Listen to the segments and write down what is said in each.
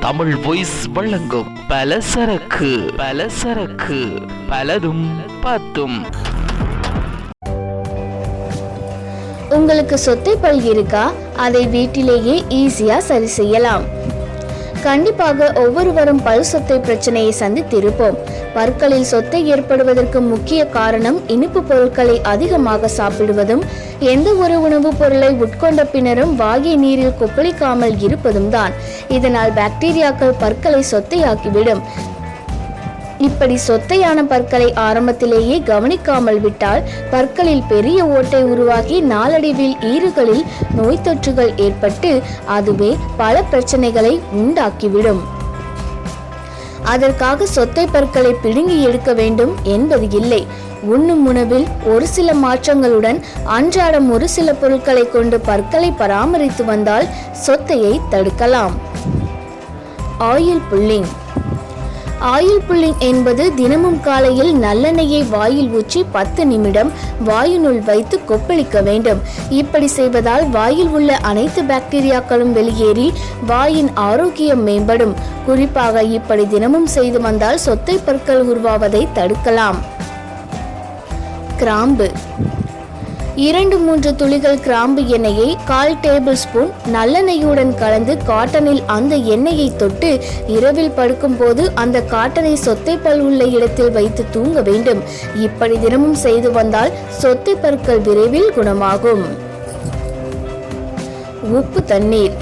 Tamil voice வழங்கும் பலசரக்கு பலசரக்கு பலதும் பத்தும் உங்களுக்கு சொத்தை பல் இருக்கா? அதை வீட்டிலேயே ஈஸியா சரி செய்யலாம். கண்டிப்பாக ஒவ்வொருவரும் பல் சொத்தை பிரச்சனையை சந்தித்திருப்போம். பற்களில் சொத்தை ஏற்படுவதற்கு முக்கிய காரணம் இனிப்பு பொருட்களை அதிகமாக சாப்பிடுவதும் எந்த ஒரு உணவுப் பொருளை உட்கொண்ட பின்னரும் வாகிய நீரில் கொப்பளிக்காமல் இருப்பதும் தான் இதனால் பாக்டீரியாக்கள் பற்களை சொத்தையாக்கிவிடும். இப்படி சொத்தையான பற்களை ஆரம்பத்திலேயே கவனிக்காமல் விட்டால் பற்களில் பெரிய ஓட்டை உருவாகி நாளடைவில் ஈறுகளில் நோய் தொற்றுகள் ஏற்பட்டு அதுவே பல பிரச்சனைகளை உண்டாக்கிவிடும். அதற்காக சொத்தை பற்களை பிடுங்கி எடுக்க வேண்டும் என்பது இல்லை. உண்ணும் உணவில் ஒரு சில மாற்றங்களுடன் அன்றாடம் ஒரு சில பொருட்களை கொண்டு பற்களை பராமரித்து வந்தால் சொத்தையை தடுக்கலாம். Oil pulling. ஆயில் புல்லிங் என்பது தினமும் காலையில் நல்லெண்ணெயை வாயில் ஊற்றி பத்து நிமிடம் வாயினுள் வைத்து கொப்பளிக்க வேண்டும். இப்படி செய்வதால் வாயில் உள்ள அனைத்து பாக்டீரியாக்களும் வெளியேறி வாயின் ஆரோக்கியம் மேம்படும். குறிப்பாக இப்படி தினமும் செய்து வந்தால் சொத்தை பற்கள் உருவாவதை தடுக்கலாம். கிராம்பு. இரண்டு மூன்று துளிகள் கிராம்பு எண்ணெயை கால் டேபிள் ஸ்பூன் நல்லெண்ணெயுடன் கலந்து காட்டனில் அந்த எண்ணெயை தொட்டு இரவில் படுக்கும்போது அந்த காட்டனை சொத்தை பல் உள்ள இடத்தில் வைத்து தூங்க வேண்டும். இப்படி தினமும் செய்து வந்தால் சொத்தை பற்கள் விரைவில் குணமாகும். உப்பு தண்ணீர்.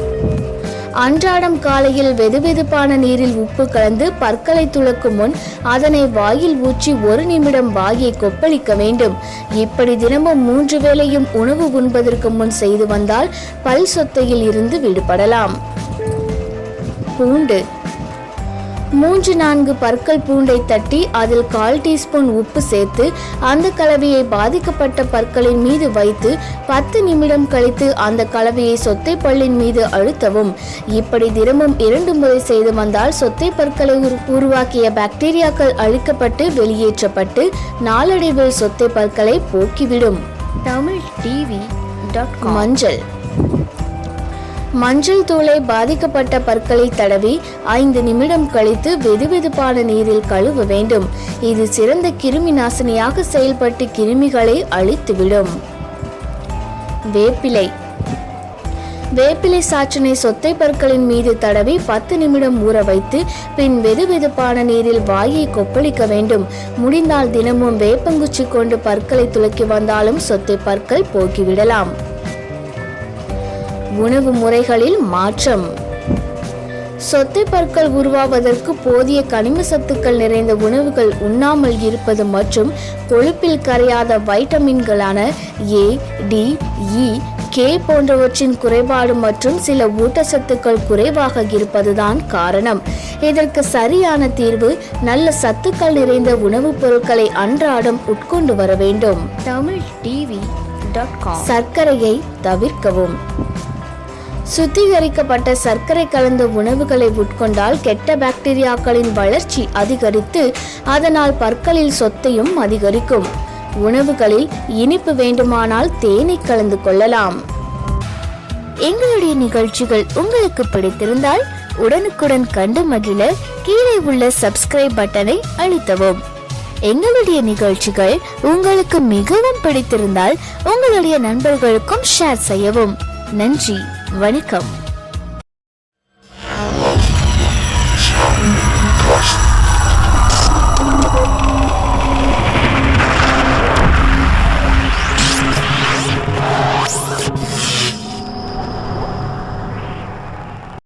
அன்றாடம் காலையில் வெதுவெதுப்பான நீரில் உப்பு கலந்து பற்களை துளக்கும் முன் அதனை வாயில் ஊற்றி ஒரு நிமிடம் வாயை கொப்பளிக்க வேண்டும். இப்படி தினமும் மூன்று வேளையும் உணவு உண்பதற்கு முன் செய்து வந்தால் பல் சொத்தையில் இருந்து விடுபடலாம். பூண்டு மூன்று நான்கு பற்கள் பூண்டை தட்டி அதில் கால் டீஸ்பூன் உப்பு சேர்த்து அந்த கலவையை பாதிக்கப்பட்ட பற்களின் மீது வைத்து பத்து நிமிடம் கழித்து அந்த கலவையை சொத்தை பல்லின் மீது அழுத்தவும். இப்படி தினமும் இரண்டு முறை செய்து வந்தால் சொத்தை பற்களை உரு- உருவாக்கிய பாக்டீரியாக்கள் அழிக்கப்பட்டு வெளியேற்றப்பட்டு நாளடைவில் சொத்தை பற்களை போக்கிவிடும். தமிழ் டிவி மஞ்சள். மஞ்சள் தூளை பாதிக்கப்பட்ட பற்களை தடவி ஐந்து நிமிடம் கழித்து வெதுவெதுப்பான நீரில் கழுவ வேண்டும். இது சிறந்த கிருமி நாசினியாக செயல்பட்டு கிருமிகளை அழித்துவிடும். வேப்பிலை. வேப்பிலை சாற்றினை சொத்தை பற்களின் மீது தடவி பத்து நிமிடம் ஊற வைத்து பின் வெதுவெதுப்பான நீரில் வாயை கொப்பளிக்க வேண்டும். முடிந்தால் தினமும் வேப்பங்குச்சி கொண்டு பற்களை துலக்கி வந்தாலும் சொத்தை பற்கள் போக்கிவிடலாம். உணவு முறைகளில் மாற்றம். சொத்தை பற்கள் உருவாவதற்கு போதிய கனிம சத்துக்கள் நிறைந்த உணவுகள் உண்ணாமல் இருப்பது மற்றும் கொழுப்பில் கரையாத வைட்டமின்களான ஏ டி இ கே போன்றவற்றின் குறைபாடு மற்றும் சில ஊட்டச்சத்துக்கள் குறைவாக இருப்பதுதான் காரணம். இதற்கு சரியான தீர்வு நல்ல சத்துக்கள் நிறைந்த உணவுப் பொருட்களை அன்றாடம் உட்கொண்டு வர வேண்டும். தமிழ் டிவி சர்க்கரையை தவிர்க்கவும். சுத்திகரிக்கப்பட்ட சர்க்கரை கலந்த உணவுகளை உட்கொண்டால் கெட்ட பாக்டீரியாக்களின் வளர்ச்சி அதிகரித்து அதனால் பற்களில் சொத்தையும் அதிகரிக்கும். உணவுகளில் இனிப்பு வேண்டுமானால் தேனை கலந்து கொள்ளலாம். எங்களுடைய நிகழ்ச்சிகள் உங்களுக்கு பிடித்திருந்தால் உடனுக்குடன் கண்டு மகிழ கீழே உள்ள சப்ஸ்கிரைப் பட்டனை அழுத்தவும். எங்களுடைய நிகழ்ச்சிகள் உங்களுக்கு மிகவும் பிடித்திருந்தால் உங்களுடைய நண்பர்களுக்கும் ஷேர் செய்யவும். நன்றி. வணக்கம்.